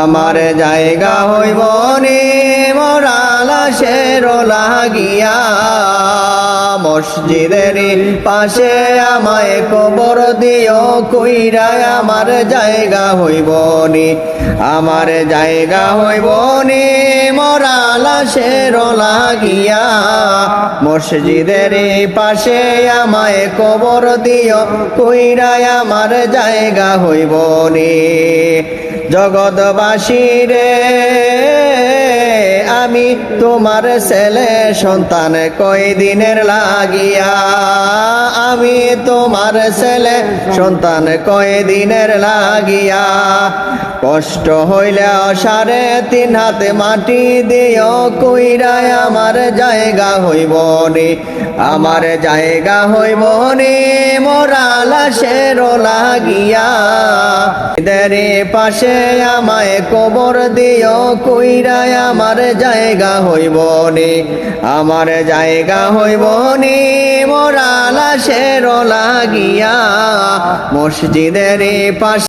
আমার জায়গা হইব নে মরালাশের লাগিয়া। মসজিদের পাশে আমায় কবর দিও কইরায় আমার জায়গা হইব নি, আমার জায়গা হইব নি মরালাশের লাগিয়া। মসজিদের পাশে আমায় কবর দিও কইরায় আমার জায়গা হইব নি। জগৎবাসী রে, আমি তোমার ছেলে, সন্তান কয়দিনের লাগিয়া। আমি তোমার ছেলে, সন্তান কয় দিনের লাগিয়া। কষ্ট হইলে অসারে তিন হাতে মাটি দিও কইরায় আমার জায়গা হইব নি আমার জায়গা হইব নি মোরা লাশের লাগিয়া। দেরে পাশে আমায় কবর দিও, কইরায় আমার জায়গা হইব নি। আমার জায়গা হইব নি, মোরা লাশের লাগিয়া। মসজিদের পাশে